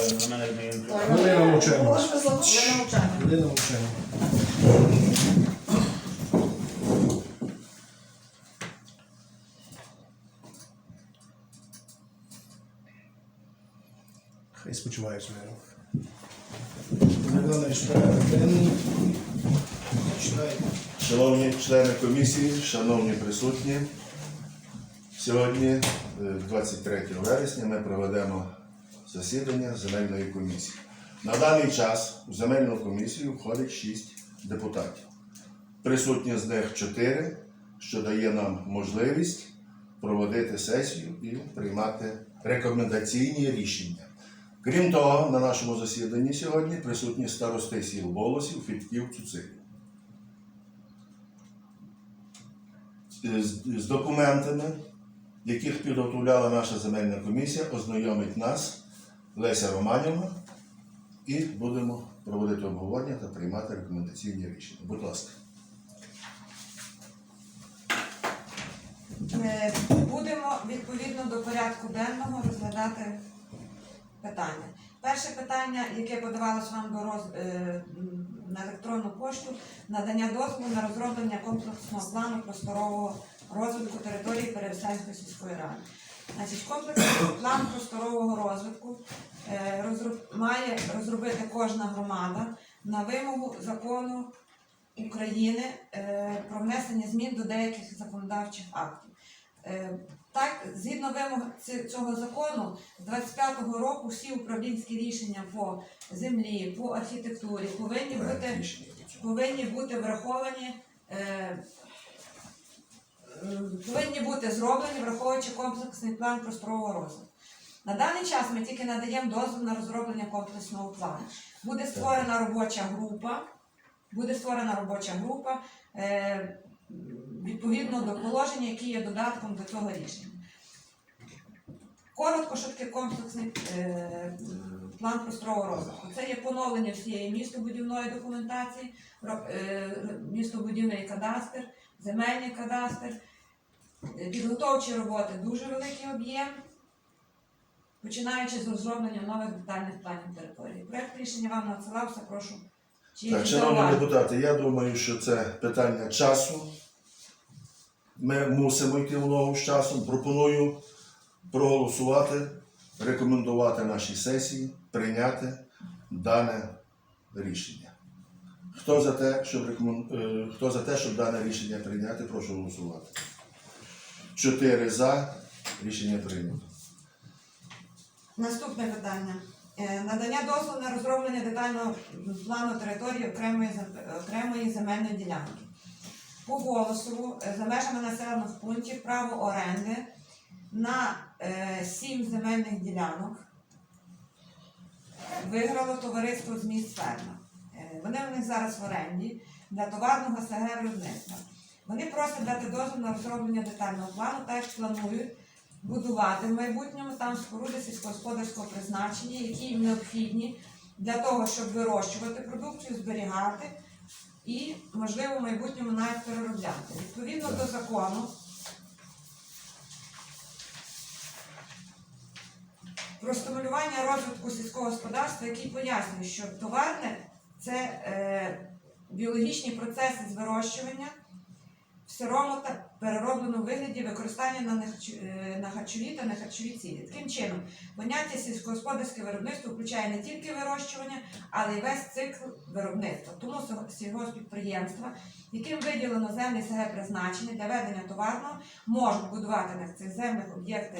На мене Іванівна. Хвилина мовчання. Вже мовчання. Хвилина мовчання. Хай спочивають з миром. Денний. Шановні члени комісії, шановні присутні, сьогодні, е, 23 вересня, ми проведемо засідання земельної комісії. На даний час у земельну комісію входить 6 депутатів. Присутні з них 4, що дає нам можливість проводити сесію і приймати рекомендаційні рішення. Крім того, на нашому засіданні сьогодні присутні старости сіл Болосів, Фітків, Цуцилів. з, з документами, яких підготовляла наша земельна комісія, ознайомить нас Леся Романівна і будемо проводити обговорення та приймати рекомендаційні рішення. Будь ласка. Е, Будемо відповідно до порядку денного розглядати питання. Перше питання, яке подавалось вам до роз... е, на електронну пошту, надання дозволу на розроблення комплексного плану просторового розвитку території Перевсянської сільської ради. Значить, комплексний план просторового розвитку е, має розробити кожна громада на вимогу закону України е, про внесення змін до деяких законодавчих актів. Е, Так, згідно вимог цього закону, з 25-го року всі управлінські рішення по землі, по архітектурі повинні бути, повинні бути враховані. Повинні бути зроблені, враховуючи комплексний план просторового розвитку. На даний час ми тільки надаємо дозвіл на розроблення комплексного плану. Буде створена робоча група, буде створена робоча група е, відповідно до положення, які є додатком до цього рішення. Коротко, що таке комплексний е, план просторового розвитку. Це є поновлення всієї містобудівної документації, е, містобудівний кадастр, земельний кадастр, підготовчі роботи дуже великий об'єм, починаючи з розроблення нових детальних планів території. Проект рішення вам надсилався, прошу. Чи Так, шановні депутати, я думаю, що це питання часу. Ми мусимо йти в ногу з часом. Пропоную проголосувати, рекомендувати нашій сесії, прийняти дане рішення. Хто за те, щоб рекомен... е, Хто за те, щоб дане рішення прийняти, прошу голосувати. Чотири за. Рішення прийнято. Наступне питання. Е, Надання дозволу на розроблення детального плану території окремої, окремої земельної ділянки. По Голосову е, за межами населених пунктів право оренди на е, сім земельних ділянок виграло товариство з міст ферма. Е, Вони у них зараз в оренді для товарного СГ виробництва. Вони просять дати дозвіл на розроблення детального плану, так як планують будувати в майбутньому там споруди сільськогосподарського призначення, які їм необхідні для того, щоб вирощувати продукцію, зберігати і, можливо, в майбутньому навіть переробляти. Відповідно до закону. Про стимулювання розвитку сільського господарства, який пояснює, що товарне це е, біологічні процеси з вирощування сирому та переробленому вигляді використання на, нехарчу- е, на харчові та нехарчові цілі. Таким чином, поняття сільськогосподарське виробництво включає не тільки вирощування, але й весь цикл виробництва. Тому сільгоспідприємства, яким виділено землі СГ призначення для ведення товарного, можуть будувати на цих землях об'єкти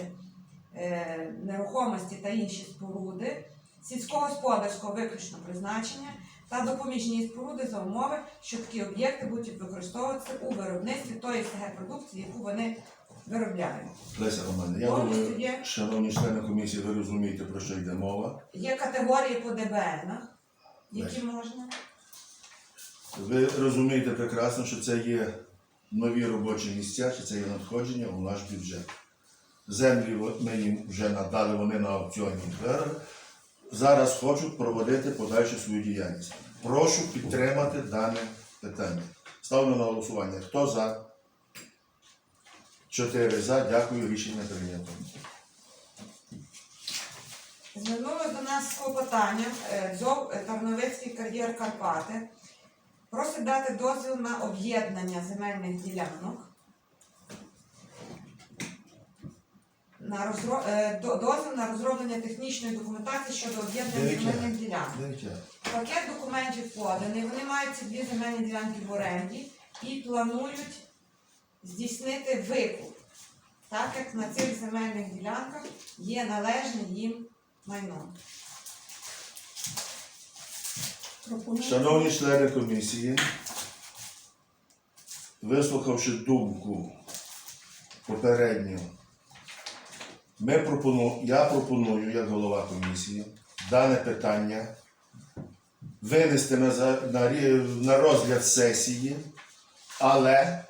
е, нерухомості та інші споруди сільськогосподарського виключно призначення та допоміжні споруди за умови, що такі об'єкти будуть використовуватися у виробництві тої СГ продукції, яку вони виробляють. Леся Романівна, я Повністю думаю, є. шановні члени комісії, ви розумієте, про що йде мова. Є категорії по ДБНах, які можна. Ви розумієте прекрасно, що це є нові робочі місця, що це є надходження у наш бюджет. Землі во- ми їм вже надали, вони на аукціоні виграли. Зараз хочуть проводити подальшу свою діяльність. Прошу підтримати дане питання. Ставлю на голосування. Хто за? Чотири за. Дякую. Рішення прийнято. Звернулося до нас з клопотанням е, ДЗОВ Тарновицький кар'єр Карпати. Просить дати дозвіл на об'єднання земельних ділянок. На розро... е, до- дозвіл на розроблення технічної документації щодо об'єднання Дев'ять земельних ділянок. Пакет документів поданий. Вони мають ці дві земельні ділянки в оренді і планують здійснити викуп, так як на цих земельних ділянках є належне їм майно. Шановні члени комісії, вислухавши думку попередню, ми пропону, я пропоную, як голова комісії, дане питання винести на, на, на розгляд сесії, але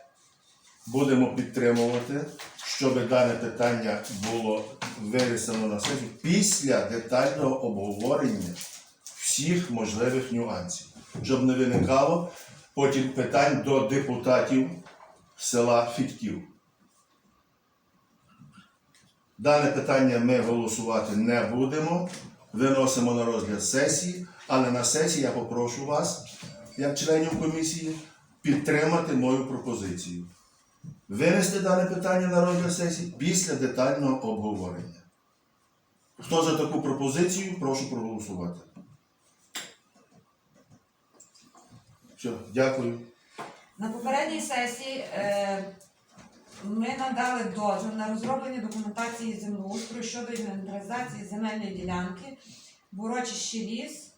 будемо підтримувати, щоб дане питання було винесено на сесію після детального обговорення всіх можливих нюансів, щоб не виникало потім питань до депутатів села Фітків. Дане питання ми голосувати не будемо, виносимо на розгляд сесії, але на сесії я попрошу вас, як членів комісії, підтримати мою пропозицію. Винести дане питання на розгляд сесії після детального обговорення. Хто за таку пропозицію, прошу проголосувати. Все, дякую. На попередній сесії е, ми надали дозвіл на розроблення документації землеустрою щодо інвентаризації земельної ділянки в урочищі ліс,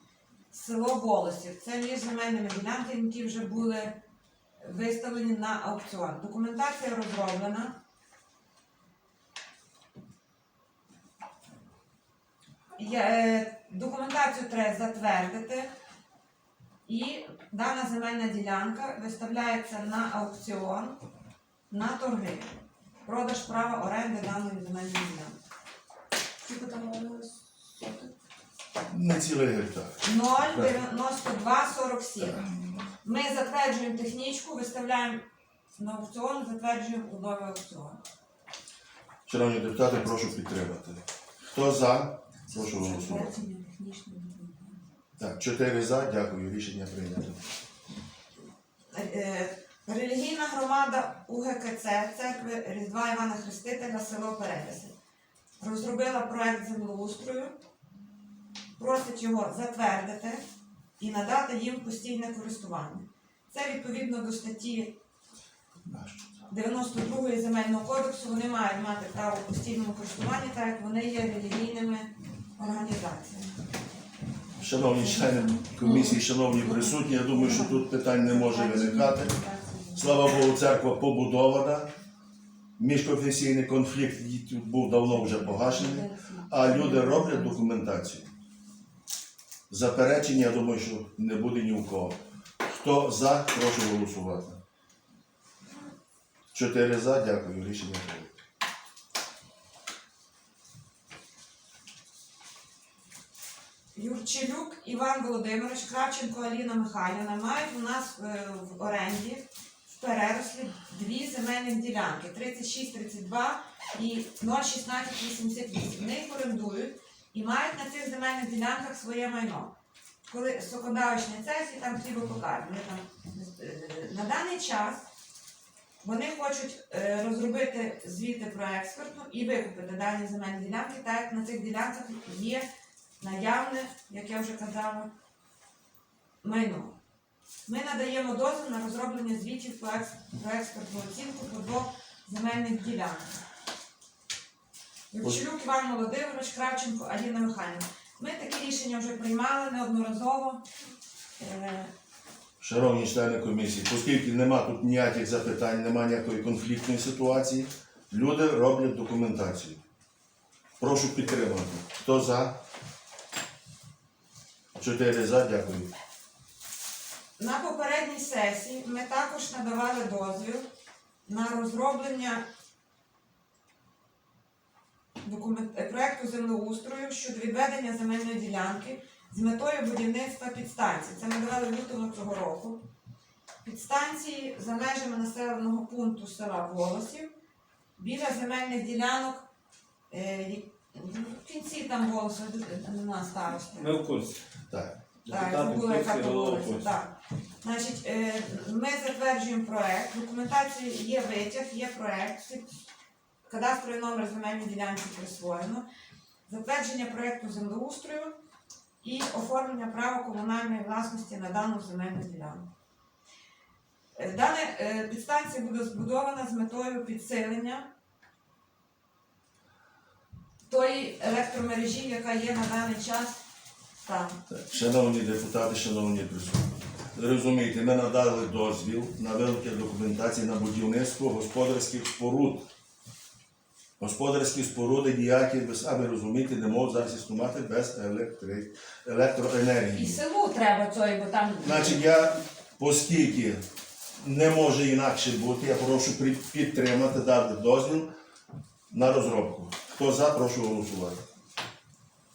село Волосів. Це між земельними ділянками, які вже були виставлені на аукціон. Документація розроблена. Е, документацію треба затвердити. І дана земельна ділянка виставляється на аукціон на торги. Продаж права оренди даної земельної ділянки. Скільки там говорили? Не цілий гектар. 0,9247. Ми затверджуємо технічку, виставляємо на аукціон, затверджуємо у новий аукціон. Шановні депутати, прошу підтримати. Хто за? Прошу голосувати. Затвердження технічної документації. Так, чотири за, дякую, рішення прийнято. Е, Релігійна громада УГКЦ церкви Різдва Івана Хрестителя село Передеси розробила проект землеустрою, просить його затвердити і надати їм постійне користування. Це відповідно до статті 92 земельного кодексу. Вони мають мати право постійному користуванні, так як вони є релігійними організаціями. Шановні члени комісії, шановні присутні, я думаю, що тут питань не може виникати. Слава Богу, церква побудована. Міжконфесійний конфлікт був давно вже погашений, а люди роблять документацію. Заперечення, я думаю, що не буде ні у кого. Хто за, прошу голосувати. Чотири за, дякую. Рішення прийнято. Іван Володимирович, Кравченко Аліна Михайлівна мають у нас е, в оренді в перерослі дві земельних ділянки 36-32 і 016-88. Вони їх орендують і мають на цих земельних ділянках своє майно. Коли сокодавичні сесії, там там е, на даний час вони хочуть е, розробити звіти про експортну і викупити дані земельні ділянки, так як на цих ділянках є наявне, як я вже казала, майно. Ми надаємо дозвіл на розроблення звітів про екс- про експортну оцінку по двох земельних ділянках. Юрчелюк Іван Володимирович, Кравченко, Аліна Михайлівна. Ми такі рішення вже приймали неодноразово. Е, Шановні члени комісії, оскільки нема тут ніяких запитань, нема ніякої конфліктної ситуації, люди роблять документацію. Прошу підтримати. Хто за? Чотири за, дякую. На попередній сесії ми також надавали дозвіл на розроблення документ... е, землеустрою щодо відведення земельної ділянки з метою будівництва підстанції. Це ми давали в лютому цього року. Підстанції за межами населеного пункту села Волосів біля земельних ділянок, е, В кінці там волосся нема старости. Ми в курсі. Так. Так, забула, яка курсі. Так. Значить, е, ми затверджуємо проект. В документації є витяг, є проект. Кадастровий номер земельної ділянки присвоєно. Затвердження проекту землеустрою і оформлення права комунальної власності на дану земельну ділянку. Е, Дана е, підстанція буде збудована з метою підсилення тої електромережі, яка є на даний час. Так, Шановні депутати, шановні присутні, розумієте, ми надали дозвіл на велике документації на будівництво господарських споруд. Господарські споруди ніякі, ви самі розумієте, не можуть зараз існувати без електри... І електроенергії. селу треба цього, бо там Значить, я оскільки не може інакше бути, я прошу підтримати, дати дозвіл на розробку. Хто за, прошу голосувати.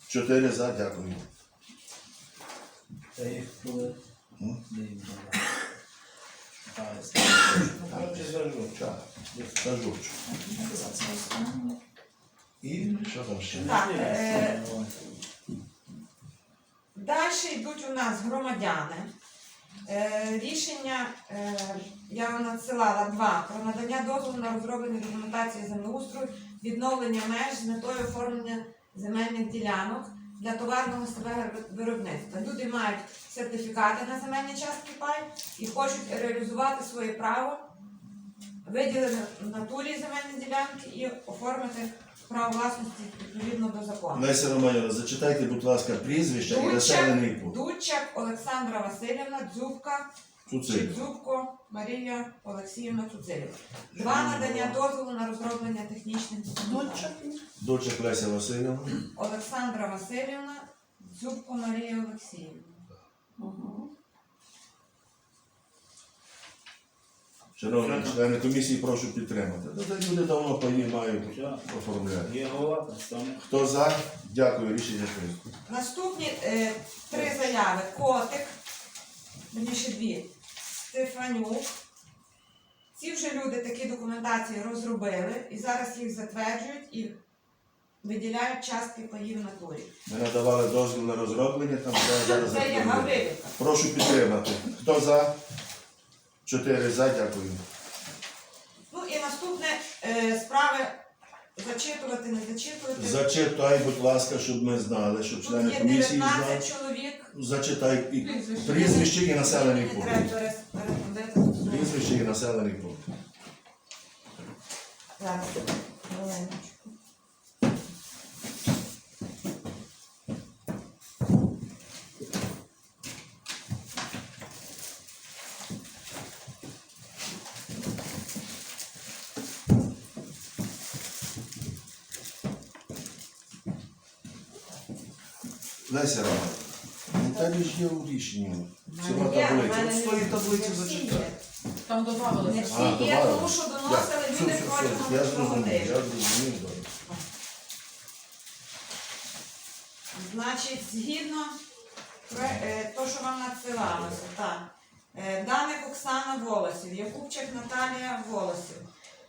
Чотири за, дякую. Та їх коли М? не їм треба. А, коротше, зажу. Так, скажу. І що там ще? Так, е, Далі йдуть у нас громадяни. Е, рішення е, я вам надсилала два про надання дозволу на розроблення документації землеустрою, відновлення меж з метою оформлення земельних ділянок для товарного себе виробництва. Люди мають сертифікати на земельні частки пай і хочуть реалізувати своє право, виділити в натурі земельні ділянки і оформити право власності відповідно до закону. Леся Романівна, зачитайте, будь ласка, прізвище і населений Дудчак, пункт. Дудчак Олександра Васильівна, Дзюбка, Дзюбко Марія Олексіївна Цуцилів. Два надання дозволу на розроблення технічних документацій. Дочек Леся Васильівна. Олександра Васильівна, Дзюбко Марія Олексіївна. Шановні члени комісії, прошу підтримати. Та це люди давно паї мають оформляти. Є голова, так. Хто за? Дякую, рішення прийнято. Наступні е, три заяви. Котик, верніше дві, Стефанюк. Ці вже люди такі документації розробили і зараз їх затверджують і виділяють частки паїв в натурі. Ми надавали дозвіл на розроблення, там треба зараз Це є. Гаврилівка. Прошу підтримати. Хто за? Чотири за, дякую. Ну і наступне е, справи зачитувати, не зачитувати. Зачитай, будь ласка, щоб ми знали, щоб Тут члени є комісії знали. 19 чоловік. Зачитай і Прізвище. прізвище і населений Мені пункт. треба перес- переходити. Прізвище і населений пункт. Зараз, хвилиночку. Леся Романівна, ну так ж є у рішенні. Є, таблиця. От з тої таблиці зачитай. Там Не додавалося. всі А, є, добавили? тому що доносили люди все, все, все, Я цього зрозумів, я тижня. зрозумів. добре. Значить, згідно пре- е, то, що вам надсилалося, так. Е, Даник Оксана Волосів, Якубчик Наталія Волосів,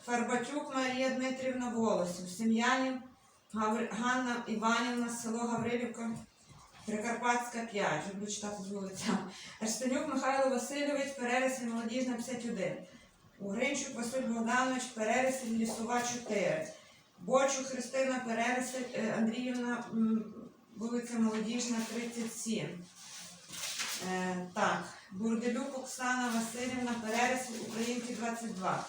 Фарбатюк Марія Дмитрівна Волосів, Сем'янів Гавр- Ганна Іванівна, село Гаврилівка, Прикарпатська 5, вже буду читати з вулиця. Арстенюк Михайло Васильович, Перересіль Молодіжна 51. Угринчук Василь Богданович, Перересіль Лісова 4. Бочу Христина Перересіль е, Андріївна, вулиця Молодіжна 37. Е, так, Бурделюк Оксана Васильівна, Перересіль Українки 22.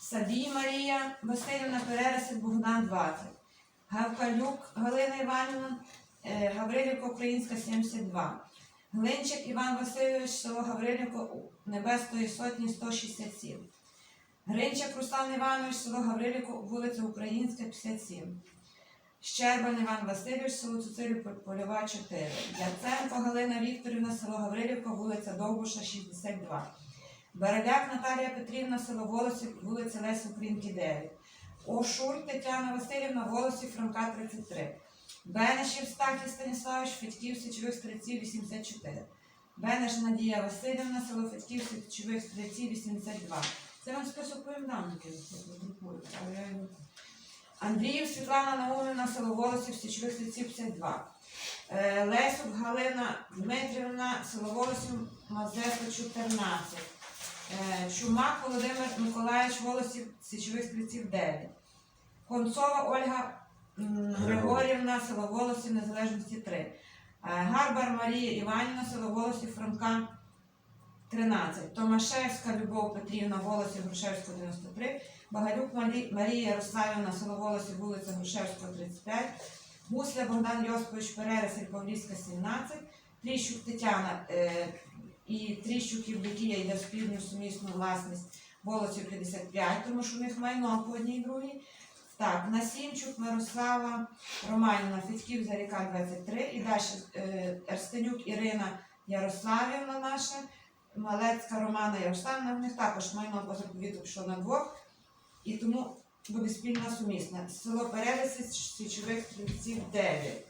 Сабій Марія Васильівна, Перересіль Богдан 20. Гавкалюк Галина Іванівна, е, Гаврилівка Українська 72. Глинчик Іван Васильович, село Гаврилівка У- Небесної Сотні 167. Гринчик Руслан Іванович, село Гаврилівка, вулиця Українська 57. Щербан Іван Васильович, село Цуцилів, Польова 4. Яценко Галина Вікторівна, село Гаврилівка, вулиця Довбуша 62. Береляк Наталія Петрівна, село Волосів, вулиця Лесі Українки 9. Ошур Тетяна Васильівна, Волосів, Франка 33. Бенешів Стахій Станіславович, Федьків Січових Стрільців 84. Бенеш Надія Васильівна, село Федьків Січових Стрільців 82. Це вам список повідомників друкують. Андріїв Світлана Наумівна, село Волосів, Січових Сільців 52. Е, Лесюк Галина Дмитрівна, село Волосів, Мазепа 14. Е, Чумак Володимир Миколаївич Волосів, Січових Стрільців 9. Концова Ольга Григорівна, село Волосів, Незалежності 3. Е, Гарбар Марія Іванівна, село Волосів, Франка 13. Томашевська Любов Петрівна, Волосів, Грушевського 93. Багалюк Марія Ярославівна, село Волосів, вулиця Грушевського 35. Гусля Богдан Йосипович Перересель, Павлівська 17. Тріщук Тетяна е, і Тріщук Євдокія йде в спільну сумісну власність Волосів 55, тому що в них майно по одній другій. Так, Насінчук, Мирослава, Романівна, Федьків, Заріка 23. І далі Ерстенюк Ірина Ярославівна наша, Малецька Романа Ярославівна, в них також майно по заповіту пішло на двох. І тому буде спільна сумісна. Село Перелиси, Січових Стрільців 9.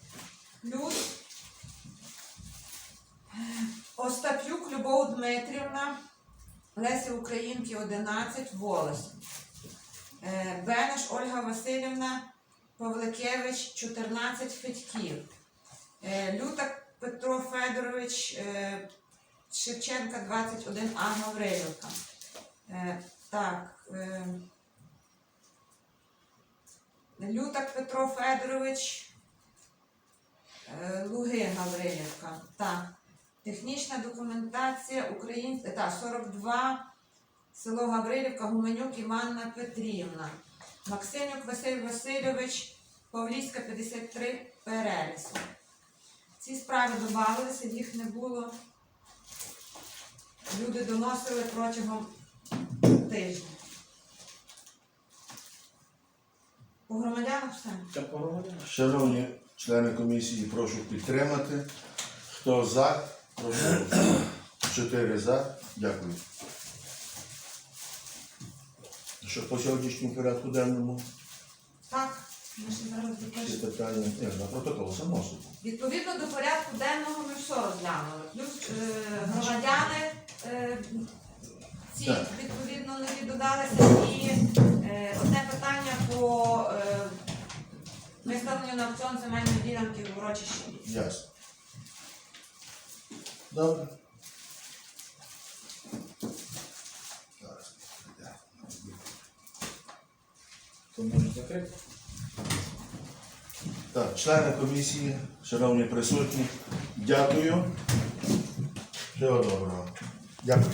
Плюс Остап'юк Любов Дмитрівна, Лесі Українки 11, Волос. Е, Бенеш Ольга Васильівна, Павликевич 14 Федьків. Лютак Петро Федорович, е, Шевченка 21 А Гаврилівка. Е, Так. Лютак Петро Федорович, Луги Гаврилівка. Так. Технічна документація Українська, та 42, село Гаврилівка, Гуменюк Іванна Петрівна. Максимюк Василь Васильович, Павлівська 53, Переліс. Ці справи додавалися, їх не було. Люди доносили протягом тижня. У громадянах все. Шановні члени комісії, прошу підтримати. Хто за, прошу. Чотири за. Дякую. Що по сьогоднішньому порядку денному? Так, ми ще зараз Всі допишемо. питання Ні, на протокол, само собі. Відповідно до порядку денного ми все розглянули. Плюс е, громадяни е, ці Так. відповідно нові додалися. І е, одне питання по е, виставленню на аукціон земельної ділянки в урочищі. Ясно. Добре. То може закрити? Так, члени комісії, шановні присутні, дякую. Всього доброго. Дякую.